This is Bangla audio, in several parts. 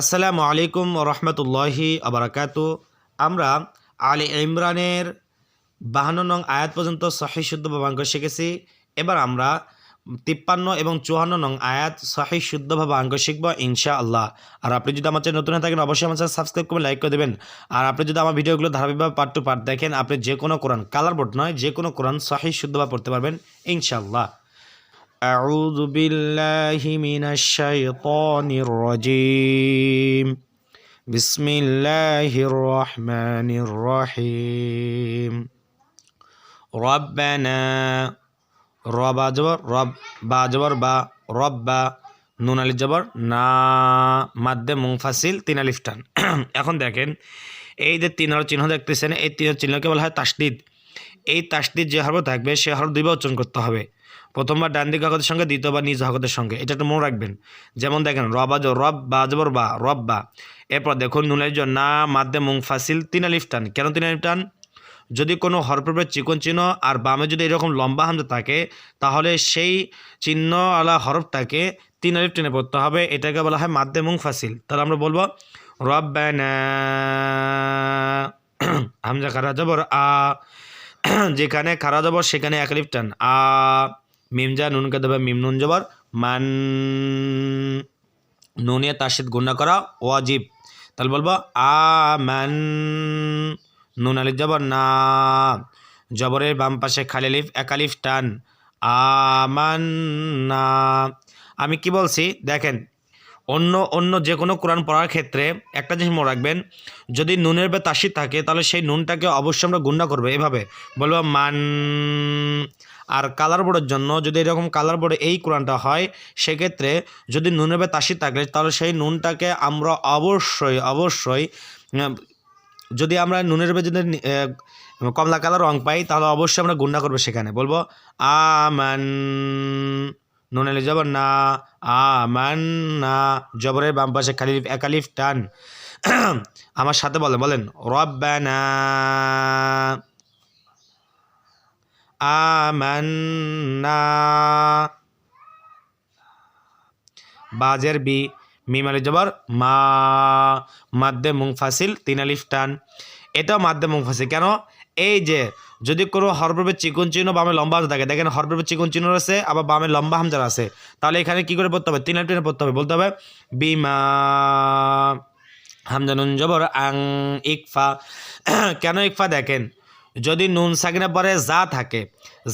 আসসালামু আলাইকুম রহমতুল্লাহি আবরাকাতু আমরা আলী ইমরানের বাহান্ন নং আয়াত পর্যন্ত সহি শুদ্ধ ভাবাঙ্ক শিখেছি। এবার আমরা তিপ্পান্ন এবং চুয়ান্ন নং আয়াত সহি শুদ্ধ ভাবাঙ্ক শিখব ইনশা আল্লাহ আর আপনি যদি আমার চ্যানেল নতুন হয়ে থাকেন, অবশ্যই আমার চ্যানেল সাবস্ক্রাইব করে লাইক করে দেবেন। আর আপনি যদি আমার ভিডিওগুলো ধারাবাহিকভাবে পার্ট টু পার্ট দেখেন, আপনি যে কোনো কোরআন কালার বোর্ড নয়, যে কোনো কোরআন সহি শুদ্ধভাবে পড়তে পারবেন ইনশাআল্লাহ। أعوذ بالله من الشيطان الرجيم بسم الله الرحمن الرحيم ربنا রব আজবর রব বা আজবর বা রব বা নুন আলিফ জবর না মাদ্দে মুংফাসিল তিন আলিফ টান এখন দেখেন এই যে তিন হর চিহ্ন দেখতেছেন এই তিন হর চিহ্নকে বলা হয় তাসদিদ এই তাসদিদ যে হরফ থাকবে, সে হরফ দুইবার উচ্চারণ করতে হবে। প্রথমবার ডান দিক হকতের সঙ্গে, দ্বিতীয়বার নিজ হকতের সঙ্গে। এটা একটু মনে রাখবেন। যেমন দেখেন রব আজ রব বা আজবর বা, রব বা। এরপর দেখুন, নুনের জন্য না মাদ্দে মুংফাসিল তিন আলিফ টান কেন তিন আলিফ টান যদি কোনো হরফের চিকন চিহ্ন আর বামে যদি এরকম লম্বা হামজা থাকে, তাহলে সেই চিহ্নওয়ালা হরফটাকে তিন আলিফ টেনে পড়তে হবে। এটাকে বলা হয় মাদ্দে মুং ফাসিল তাহলে আমরা বলব, রব্বানা, হামজা খারা জবর আ। যেখানে খারা জবর, সেখানে এক আলিফ টান। আ মিমজা নুনকে দেবে মিম নুন জবর। মান নুনিয়ে তার সাথে গুণা করা ওয়াজিব। তাহলে বলব, আ, মান, নুন আলিফ জবর, না, জবরের বাম পাশে খালি আলিফ এক আলিফ টান। আমান্না আমি কি বলছি? দেখেন অন্য অন্য যে কোনো কোরআন পড়ার ক্ষেত্রে একটা জিনিস মনে রাখবেন, যদি নুনের বে তাসি থাকে, তাহলে সেই নুনটাকে অবশ্যই আমরা গুন্ডা করব। এভাবে বলব, মান আর কালার বোর্ডের জন্য যদি এরকম কালার বোর্ডে এই কোরআনটা হয়, সেক্ষেত্রে যদি নুনের বে তাসি থাকে, তাহলে সেই নুনটাকে আমরা অবশ্যই অবশ্যই যদি আমরা নুনের যদি কমলা কালার রং পাই, তাহলে অবশ্যই আমরা গুন্ডা করব সেখানে। বলব, আমান নুন আলি জবর, না, আমান, না, জবরের বাম পাশে খালি একালিফ টান। আমার সাথে বলেন বলেন, রব্বানা। আমান্না। বাজের বি, মিম আলি জবর, মা, মাদ্দে মুংফাসিল তিন আলিফ, টান। এটাও মাদ্দে মুংফাসিল কেন? এই যে, যদি কোনো হরপ্রবে চিকন চিহ্ন বামে লম্বা হামজা থাকে, দেখেন হরপ্রবে চিকন চিহ্ন আছে আবার বামে লম্বা হামজার আছে, তাহলে এখানে কি করে পড়তে হবে? তিন লাইন পড়তে হবে, বলতে হবে, বিমা হামজানুন জবর আং ইকফা। কেন ইকফা দেখেন? যদি নুন সাকিনের পরে যা থাকে।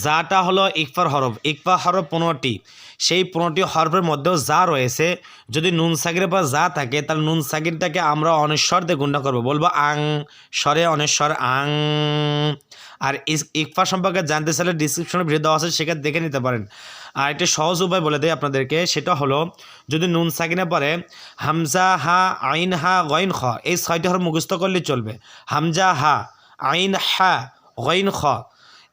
যাটা হলো ইকফার হরফ ইকফা হরফ পনেরোটি সেই পনেরোটি হরফের মধ্যেও যা রয়েছে। যদি নুন সাকিনের পর যা থাকে, তাহলে নুন সাকিনটাকে আমরা অনেশ্বর দিয়ে গুণা করব। বলব আং, স্বরে অনেশ্বর, আং। আর ইকফা সম্পর্কে জানতে চাইলে ডিসক্রিপশনে ভিডিও দেওয়া আছে, সেখানে দেখে নিতে পারেন। আর একটি সহজ উপায় বলে দেয় আপনাদেরকে, সেটা হলো, যদি নুন সাকিনে পরে, হামজা হা, আইন হা গইন খ, এই ছয়টি হরফ মুখস্থ করলে চলবে। হামজা হা আইন হা, গইন খ।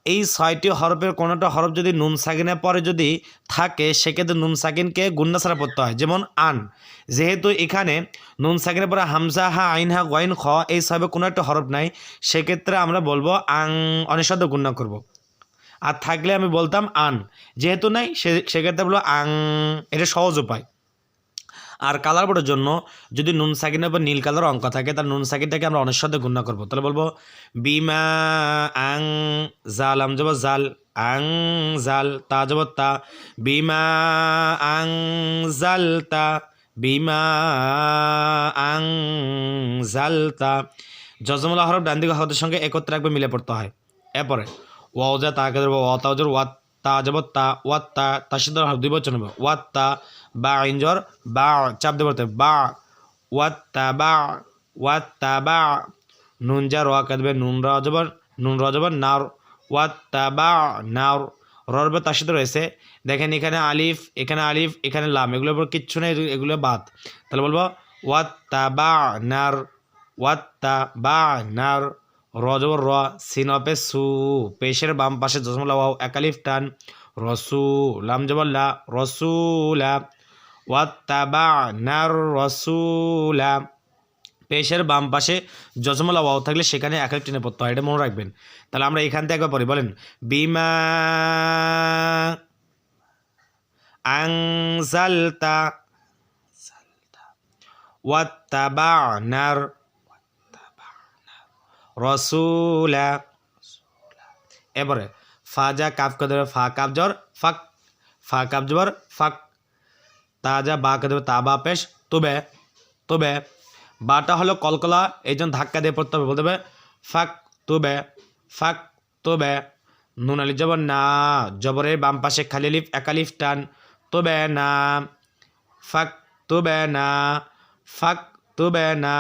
এই ছয়টি হরফের কোনোটা হরফ যদি নুন সাকিনে পরে যদি থাকে, সেক্ষেত্রে নুন সাকিনকে গুন্না ছাড়া পড়তে হয়। যেমন আন। যেহেতু এখানে নুন সাকিনের পরে হামজা, হা, আইন, হা, গইন, খ, এই ছয়বে কোনো একটা হরফ নাই, সেক্ষেত্রে আমরা বলব আং অনিঃশব্দ গুন্না করব। আর থাকলে আমি বলতাম আন। যেহেতু নাই, সে, সেক্ষেত্রে বলব আং, এটা সহজ উপায়। আর কালার বোর্ডের জন্য যদি নুন সাকিনের উপর নীল কালার অঙ্ক থাকে, তাহলে নুন সাকিনটাকে আমরা অনেক সাথে গুণা করব। তাহলে বলব, বিমা আং জাল, আম যাব জাল, আং জাল তা যাব তা, বিমা আং জাল তা, বিমা আং জাল তা। জজমুল্লাহ হরফ ডান হরফের সঙ্গে একত্রে একবার মিলে পড়তে হয়। এরপরে ওয়াজা তাকে ধরবো ওয়া তাওজর ওয়াত তা যাব তা, ওয়াত তা হরফ দুই বচন হবে ওয়াত তা, বা ইঞ্জর বা চাপ হবে বা, ওয়াত তা, বা, ওয়াত তা, বা, নুন যা রোয়া কাঁদবে নুন রা জবর, নুন রা জবর নার ওয়াত তা, বা নার ররবে তার সাথে রয়েছে। দেখেন এখানে আলিফ এখানে আলিফ, এখানে লাম, এগুলোর উপর কিচ্ছু নেই, এগুলো বাদ। তাহলে বলব, ওয়াত তা, বা নার ওয়াত্তা বা নার রজবর র সিনপে সু, পেশের বাম পাশে জসমুল্লা ওয়াও একালিফ টান রসু জবল্লা রসুলা ওয়াত্তা বা নার রসুলা। পেশের বাম পাশে জজমলা ওয়াও থাকলে সেখানে এক এক টেনে পড়তে হয়, এটা মনে রাখবেন। তাহলে আমরা এখান থেকে একবার পড়ি, বলেন। বিমা আংজালতা ওয়াত্তাবানার রসুলা। এবারে ফাজা কাফ কে দেবে ফা কাপ জর ফাক, ফা কাপ জবর, ফাক তাজা বা কে দেবে তা বা পেশ, তবে তবে, বাটা হলো কলকলা এই জন্য ধাক্কা দিয়ে পড়তে হবে, বলতে হবে, ফাক, তবে ফাক, তবে, নুন আলি জবর, না, জবরের বাম পাশে খালি লিফ একালিফ টান, তবে, না, ফাক, তবে, না, ফাক, তবে, না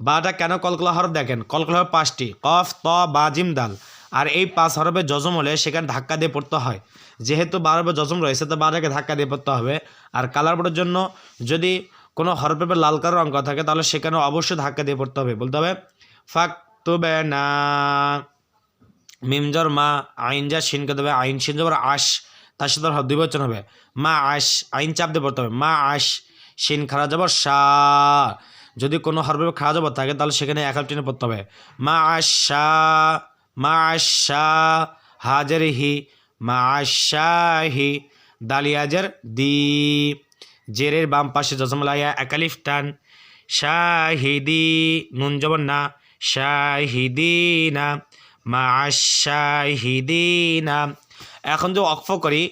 বাটা কেন কলকলা হরফ দেখেন? কলকলা হরফ পাঁচটি। কফ, ত, বা, জিম, দাল। আর এই পাঁচ হরফে যজম হলে সেখানে ধাক্কা দিয়ে পড়তে হয়। যেহেতু বারবে যজম রয়েছে, তো বাটাকে ধাক্কা দিয়ে পড়তে হবে। আর কালার বোর্ডের জন্য যদি কোনো উপর লাল কালার অঙ্ক থাকে, তাহলে সেখানে অবশ্যই ধাক্কা দিয়ে পড়তে হবে। বলতে হবে, ফাক তবে না মিমজর মা, আইন যা শিনকে দেবে, আইন শিন জবর আশ, তার সাথে দুই বচন হবে। মা আশ, আইন চাপ দিয়ে পড়তে হবে। মা আশ, শিন খারা যাবর সা। যদি কোনো হরফে খারা যাবর থাকে, তাহলে সেখানে এক টেনে পড়তে হবে। মা আশা মা আশা হাজার হি মা আশাহি দালিয়াজের দি, জেরের বাম পাশে জজমলাইয়া একালিফ টান, শাহিদি, নুন জবর না, শাহিদিনা মা শাহিদিনা এখন যে অক্ফ করি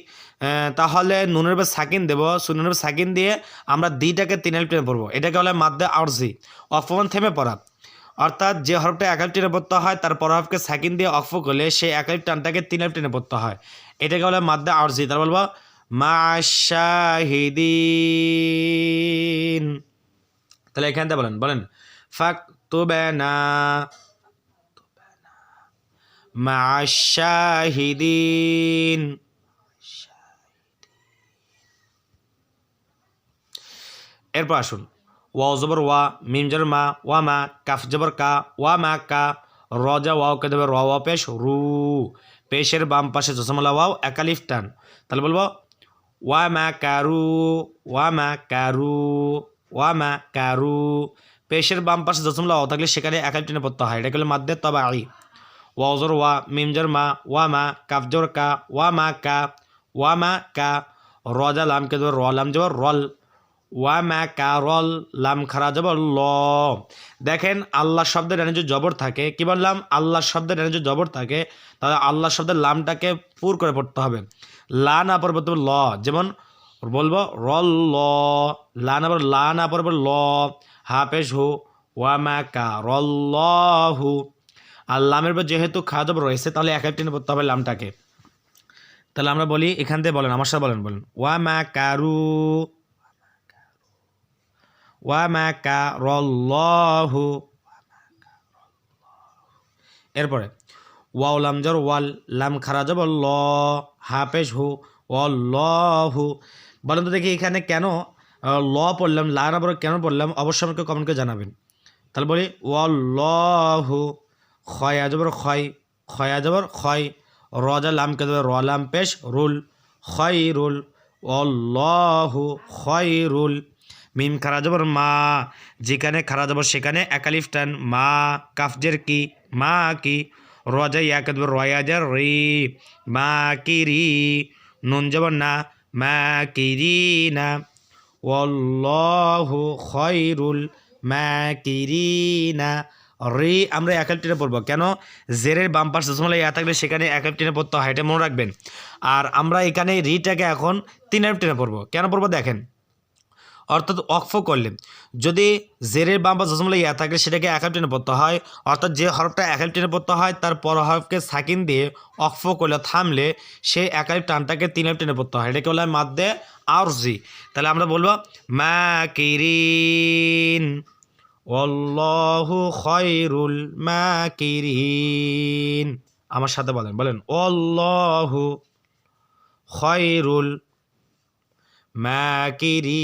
তাহলে নুনের উপর সাকিন দেবো। সুনের উপর সাকিন দিয়ে আমরা দিটাকে তিন টেনে পড়ব। এটাকে বলে মাদ্দে আরজি অক্ফমান থেমে পড়া। অর্থাৎ যে হরফটা একাল টেনে পড়তে হয়, তার পর হরফকে সাকিন দিয়ে অফ করলে সেই একাল টানটাকে তিন টেনে পড়তে হয়। এটাকে বলে মাদ্দে আরজি। তার বলব মা তাহলে এখান বলেন বলেন ফাক তুবেনা মা শাহিদিন এরপর আসুন। ওয়া জবর ওয়া, মিম জবর মা, ওয়া মা, কাফ জবর কা, ওয়া মা কা রজা ওয়াও, কে দেবে র ওয়া পেশ, রু। পেশের বাম পাশে জসমলা ওয়াও একালিফ টান। তাহলে বলব, ওয়া মা কারু ওয়া মা কারু ওয়া মা কারু পেশের বাম পাশে জসমলা ওয়াও থাকলে সেখানে একালিফ টেনে পড়তে হয়। এটা করলে মাদ্দে তবা আই ওয়াজর ওয়া মিমজর মা, ওয়া মা কাফজর কা, ওয়া মা কা, ওয়া মা কা রজা লাম, কে দেবে র লাম জবর, রল। ওয়া মা কা রল লাম খারা জবর ল। দেখেন আল্লাহ শব্দের যদি জবর থাকে। কি বললাম? আল্লাহ শব্দের যদি জবর থাকে। তাহলে আল্লাহ শব্দের লামটাকে পুর করে পড়তে হবে। লা না পড়বে তবে ল। যেমন বলব রল ল। লা না পড়বে লা না পড়বে ল। হাফেজ হু। ওয়া মা কা রল হু আর লামের পর যেহেতু খাজব রয়েছে, তাহলে এক টেনে পড়তে হবে লামটাকে। তাহলে আমরা বলি, এখান থেকে বলেন, আমার সাথে বলেন বলেন। ওয়া মা কারু ওয়া মা কা রল্লাহু এরপরে ওয়াও লাম জর ওয়াল লাম খারা যাব ল হাফেজ হু ওয়াল্লাহু বলেন তো দেখি এখানে কেন ল পড়লাম, লা না কেন পড়লাম, অবশ্যই আমাকে কমেন্ট করে জানাবেন। তাহলে বলি ওয়াল্লাহু ক্ষয় আজবর ক্ষয় ক্ষয় আজবর ক্ষয় রজা লাম কে দেবে, র লাম পেশ রুল ক্ষয় রুল অল্লাহু ক্ষয় রুল মিম খারা যাবর মা, যেখানে খারা যাবর সেখানে একালিফ টান মা, কাফজের কি, মা কি রজা ইয়াকে দেবে রয়াজার রি, মা কি রি, নুন যাবর না, মা কি রি না। অল্লাহু খয়রুল মাকিরিনা। রি আমরা এক টেনে পড়ব। কেন? জেরের বাম পাশে সময় ইয়া থাকলে সেখানে এক টেনে পড়তে হয়, এটা মনে রাখবেন। আর আমরা এখানে রিটাকে এখন তিন টেনে পড়ব। কেন পড়ব? দেখেন। অর্থাৎ অক্ফ করলে যদি জেরের বাম বা জসমলা ইয়া থাকে, সেটাকে এক টেনে পড়তে হয়। অর্থাৎ যে হরফটা এক টেনে পড়তে হয়, তার পর হরফকে সাকিন দিয়ে অক্ফ করলে, থামলে সেই একালিপ টানটাকে তিন টেনে পড়তে হয়। এটাকে বলা হয় মাদ্দে আরজি। তাহলে আমরা বলব মা কিরিন অল্লাহু খয়রুল মাকিরিন। আমার সাথে বলেন বলেন অল্লাহু খয়রুল মাকিরিন।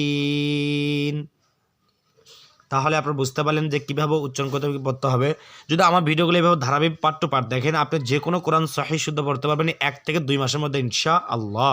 তাহলে আপনারা বুঝতে পারলেন যে কীভাবে উচ্চারণ করতে পড়তে হবে। যদি আমার ভিডিওগুলো এভাবে ধারাবাহিক পার্ট টু পার্ট দেখেন, আপনি যে কোনো কোরআন সহি শুদ্ধ পড়তে পারবেন এক থেকে দুই মাসের মধ্যে ইনশা আল্লাহ